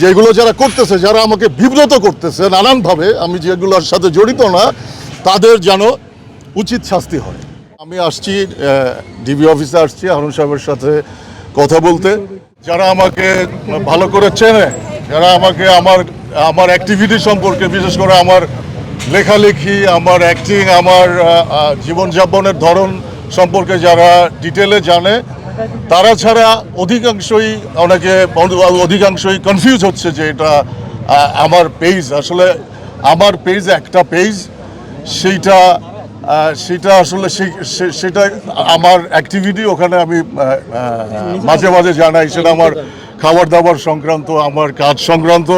যেগুলো যারা করতেছে, যারা আমাকে বিব্রত করতেছে, নানানভাবে, আমি যেগুলোর সাথে জড়িত না, তাদের যেন উচিত শাস্তি হয়। আমি আসছি ডিবি অফিসে আসছি, হারুন সাহেবের সাথে কথা বলতে। যারা আমাকে ভালো করে চেনে, যারা আমাকে আমার আমার অ্যাক্টিভিটি সম্পর্কে, বিশেষ করে আমার লেখালেখি, আমার অ্যাক্টিং আমার জীবনযাপনের ধরন সম্পর্কে যারা ডিটেলে জানে তারা ছাড়া অধিকাংশই অনেকে অধিকাংশই কনফিউজ হচ্ছে যে এটা আমার পেজ আসলে আমার পেজ একটা পেজ সেইটা সেটা আসলে সেটা আমার অ্যাক্টিভিটি ওখানে আমি মাঝে মাঝে জানাই। সেটা আমার খাবার দাবার সংক্রান্ত, আমার কাজ সংক্রান্ত,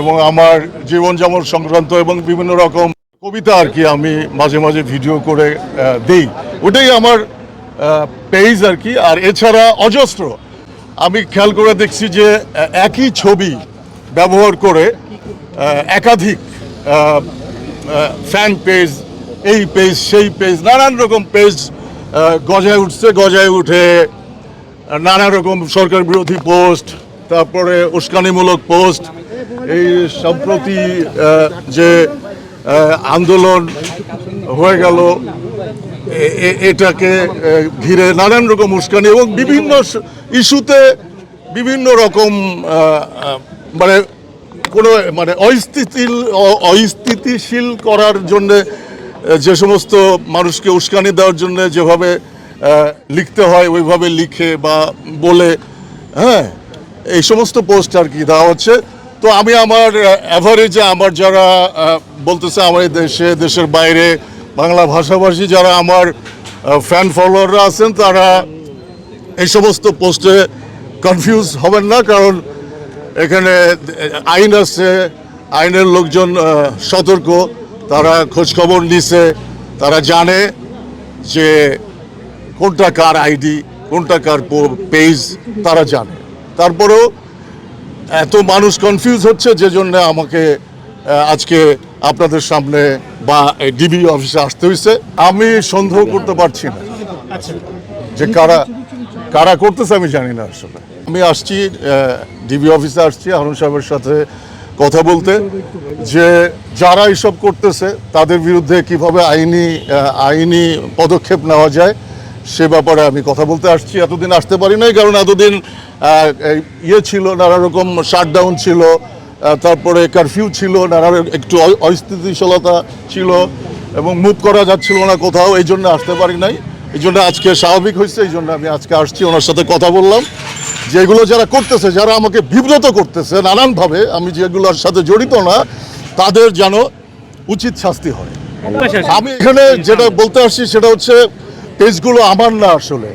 এবং আমার জীবনযাপন সংক্রান্ত, এবং বিভিন্ন রকম কবিতা আর কি আমি মাঝে মাঝে ভিডিও করে দেই। ওটাই আমার পেজ আর কি, আর এছাড়া অজস্র। আমি খেয়াল করে দেখছি যে একই ছবি ব্যবহার করে একাধিক ফ্যান পেজ এই পেজ সেই পেজ নানান রকম পেজ গজায় উঠছে, গজায় উঠে, নানা রকম সরকার বিরোধী পোস্ট তারপরে উস্কানিমূলক পোস্ট এই সম্প্রতি যে আন্দোলন হয়ে গেল এটাকে ঘিরে নানান রকম উস্কানি এবং বিভিন্ন ইস্যুতে বিভিন্ন রকম মানে কোনো মানে অস্থিতিল অস্থিতিশীল করার জন্যে যে সমস্ত মানুষকে উস্কানি দেওয়ার জন্য যেভাবে লিখতে হয়, ওইভাবে লিখে বা বলে হ্যাঁ এই সমস্ত পোস্ট আর কি দেওয়া হচ্ছে। তো আমি আমার অ্যাভারেজে আমার যারা বলতেছে আমার দেশে, দেশের বাইরে বাংলা ভাষাভাষী যারা আমার ফ্যান ফলোয়াররা আছেন, তারা এই সমস্ত পোস্টে কনফিউজ হবেন না, কারণ এখানে আইন আছে, আইনের লোকজন সতর্ক, তারা খোঁজখবর নিছে, তারা জানে যে কোনটা কার আইডি, কোনটা কার পেজ তারা জানে। তারপরেও এত মানুষ কনফিউজ হচ্ছে যে জন্য আমাকে আজকে আপনাদের সামনে বা ডিবি অফিসে আসতে হয়েছে আমি সন্দেহ করতে পারছি না। যে কারা কারা করতেছে আমি জানি না আসলে। আমি আসছি ডিবি অফিসে আসছি হারুন সাহেবের সাথে কথা বলতে যে যারা এসব করতেছে তাদের বিরুদ্ধে কীভাবে আইনি আইনি পদক্ষেপ নেওয়া যায় সে ব্যাপারে আমি কথা বলতে আসছি। এতদিন আসতে পারি নাই কারণ এতদিন ইয়ে ছিল নানা রকম শাটডাউন ছিল তারপরে কারফিউ ছিল নানা একটু অস্থিতিশীলতা ছিল এবং মুভ করা যাচ্ছিল না কোথাও এই জন্য আসতে পারি নাই। এই জন্য আজকে স্বাভাবিক হয়েছে এই জন্য আমি আজকে আসছি ওনার সাথে কথা বললাম। যেগুলো যারা করতেছে যারা আমাকে বিব্রত করতেছে নানানভাবে আমি যেগুলোর সাথে জড়িত না তাদের যেন উচিত শাস্তি হয়। আমি এখানে যেটা বলতে আসছি সেটা হচ্ছে পেজগুলো আমার না আসলে।